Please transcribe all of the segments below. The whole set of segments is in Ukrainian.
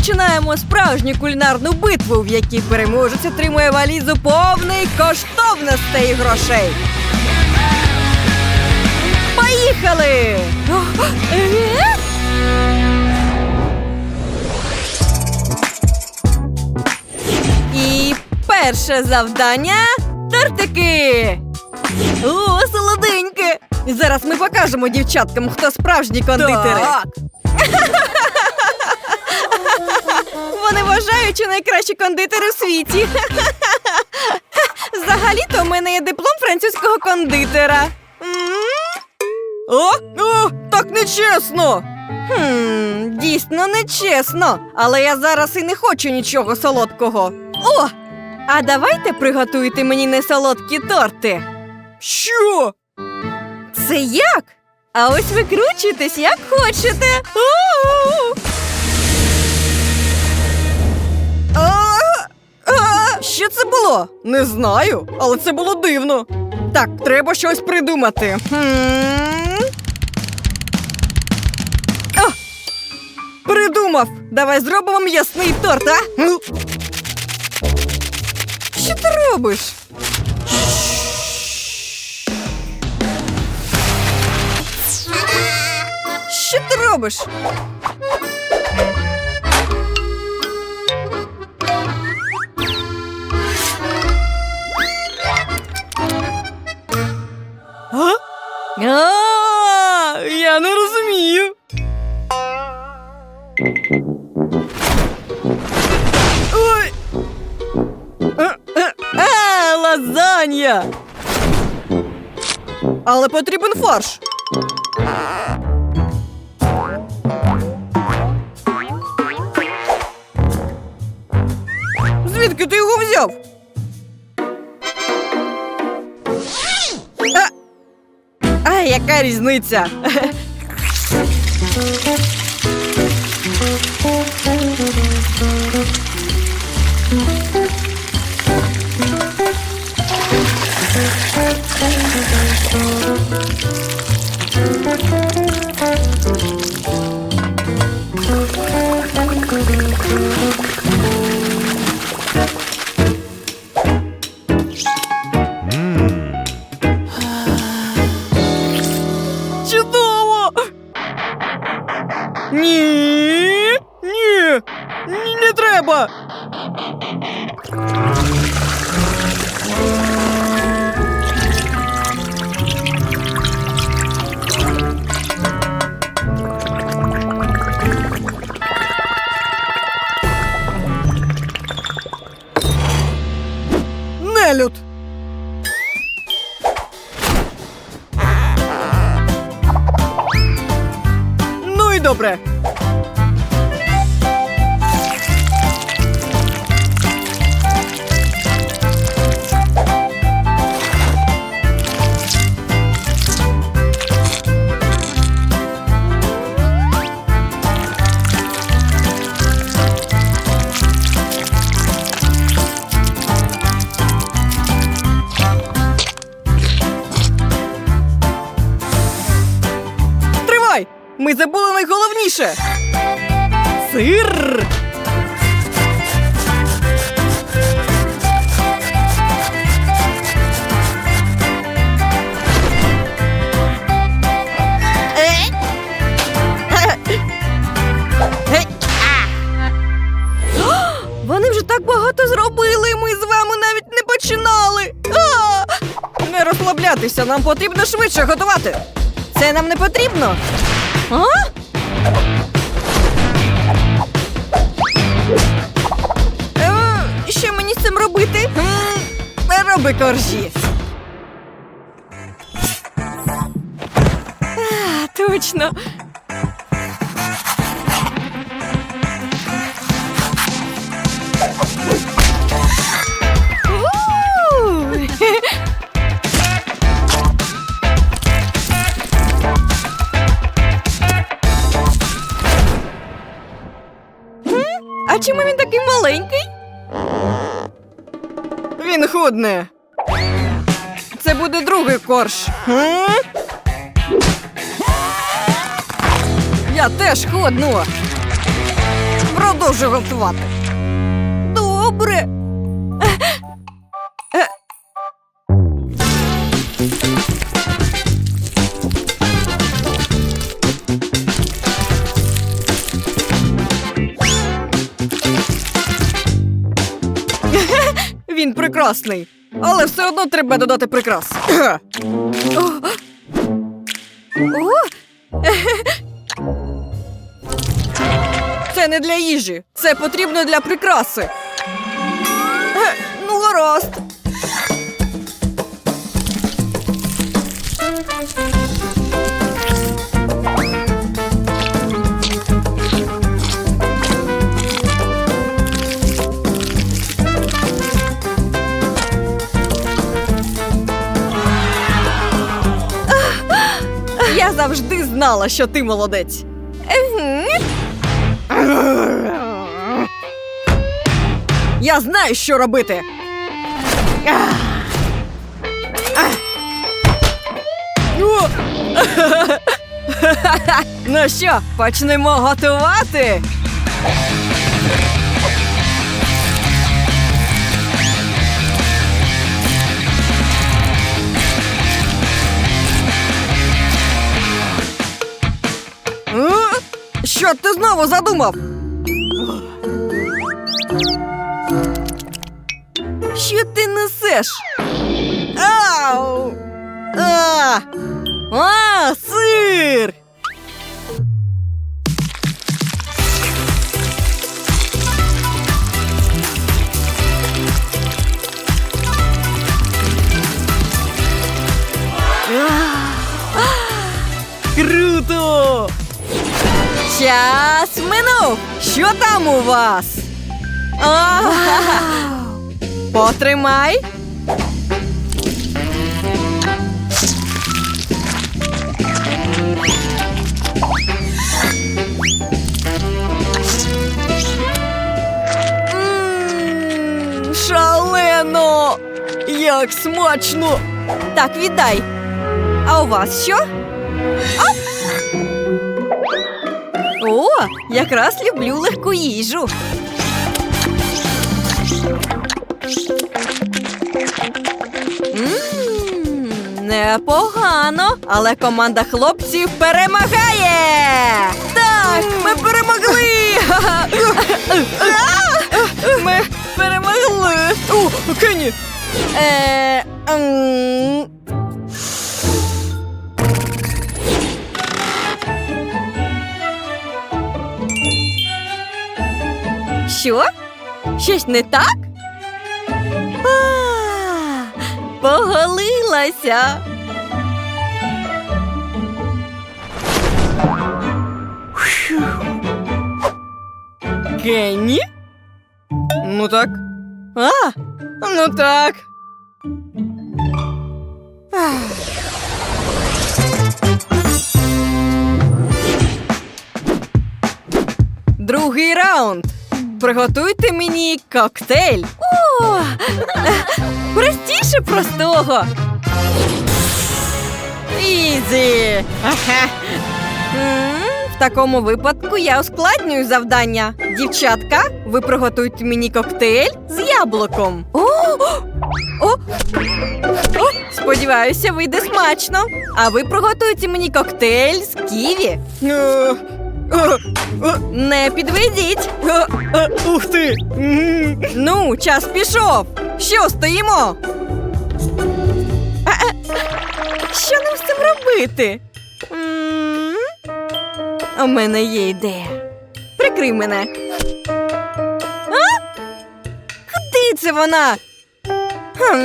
починаємо справжню кулінарну битву, в якій переможець отримує валізу повний коштовностей грошей. Поїхали! І перше завдання тортики. О, солоденьке! Зараз ми покажемо дівчаткам, хто справжні кондитери. Так. Вони вважають, що найкращі кондитери у світі. Взагалі-то в мене є диплом французького кондитера. О, о, так нечесно. Хм, дійсно нечесно, але я зараз і не хочу нічого солодкого. О! А давайте приготуйте мені несолодкі торти. Що? Це як? А ось викручуйтесь, як хочете. У-у-у. Що це було? Не знаю, але це було дивно. Так, треба щось придумати. Хм. Придумав! Давай зробимо м'ясний торт, а? Ну, Що ти робиш? Що ти робиш? А, я не розумію. Ой. А, а, а, лазанья. Але потрібен фарш. Яка різниця? Найголовніше! Сир! Вони вже так багато зробили. Ми з вами навіть не починали. Не розслаблятися, нам потрібно швидше готувати. Це нам не потрібно. А? Е, Що мені з цим робити? Не роби коржі. Точно. А чому він такий маленький? Він худне. Це буде другий корж. Я теж худну. Продовжу готувати. Він прекрасний. Але все одно треба додати прикрас. О, Це не для їжі, це потрібно для прикраси. Е, Ну, гаразд. Знала, що ти молодець. Я знаю, що робити. Ну що, почнемо готувати? Що ти знову задумав? Що ти несеш? Ау! А! А, сир! Круто! Час минув! Що там у вас? Потримай. Шалено! Як смачно! так, віддай. А у вас що? Оп! О, якраз люблю легку їжу. Непогано, але команда хлопців перемагає. Так, ми перемогли! Ми перемогли! О, Кенні! Е, Що? Щось не так? А, Поголилася. Кенні? Ну так. А, ну так. Другий раунд. Приготуйте мені коктейль. О, простіше простого. Ізі. В такому випадку я ускладнюю завдання. Дівчатка, ви приготуйте мені коктейль з яблуком. О, о, о, сподіваюся, вийде смачно. А ви приготуйте мені коктейль з ківі. Е, е, е, Не підведіть. е, е, Ух ти! Ну, час пішов. Що стоїмо? А, а, що нам з цим робити? У мене є ідея. Прикрий мене. А? Куди це вона? Хм,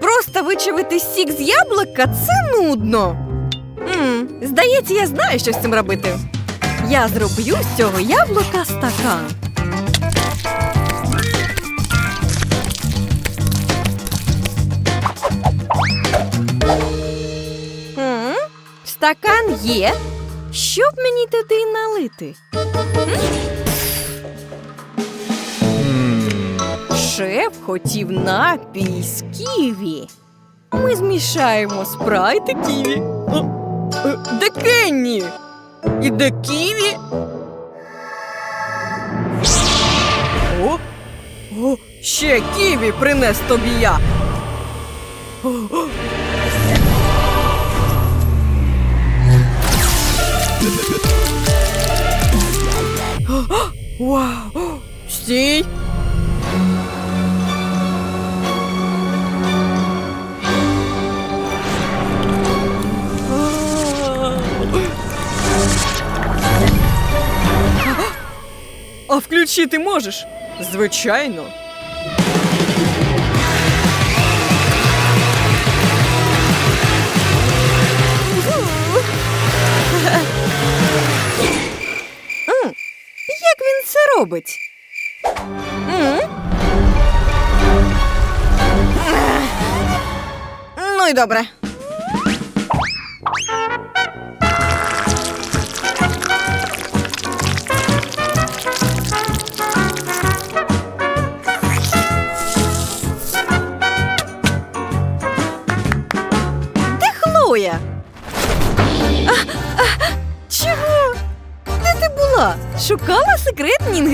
Просто вичавити сік з яблука це нудно. М, здається, я знаю, що з цим робити. Я зроблю з цього яблука стакан. М, Стакан є. Що б мені туди налити? Шеф хотів напій з ківі. Ми змішаємо спрайт і ківі. Де Кенні? І де Ківі? О, О! ще Ківі принес тобі я. О! Вау! Стій! А включити можеш? Звичайно. Як він це робить? Ну і добре.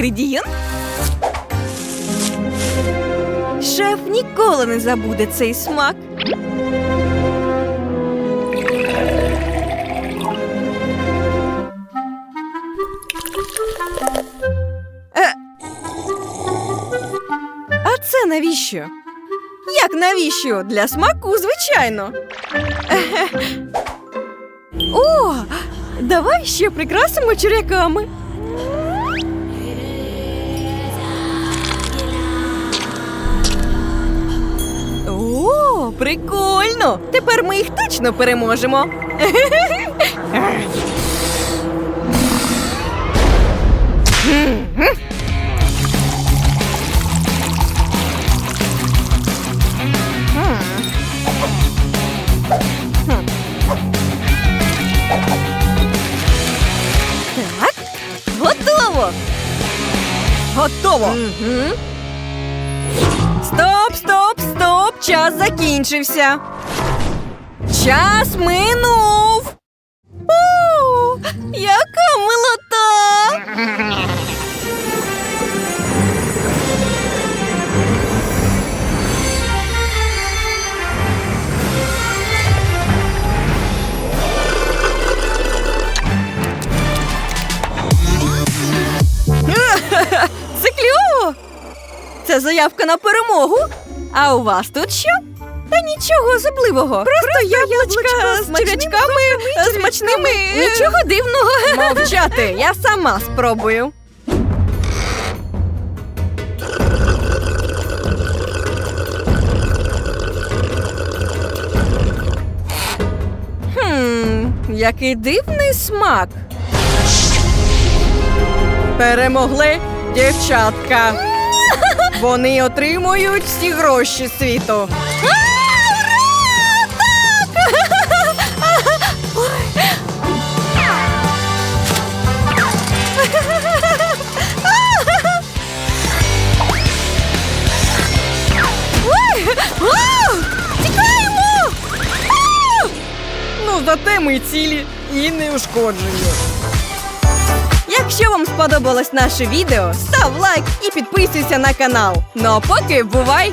Інгредієнт? Шеф ніколи не забуде цей смак. Е. А це навіщо? Як навіщо? Для смаку, звичайно. О, давай ще прикрасимо черяками. О, прикольно! Тепер ми їх точно переможемо. Так, готово. Готово! Стоп, стоп, стоп! Час закінчився. Час минув. О, яка милота! Це кльово! Це заявка на перемогу. А у вас тут що? Та нічого особливого. Просто, яблучка з черв'ячками, смачними. Нічого дивного. Мовчати, я сама спробую. Хм, який дивний смак. Перемогли дівчатка. Вони отримують всі гроші світу. Тікаємо! Ну, зате ми цілі і неушкоджені. Якщо вам сподобалось наше відео, став лайк і підписуйся на канал. Ну а поки бувай!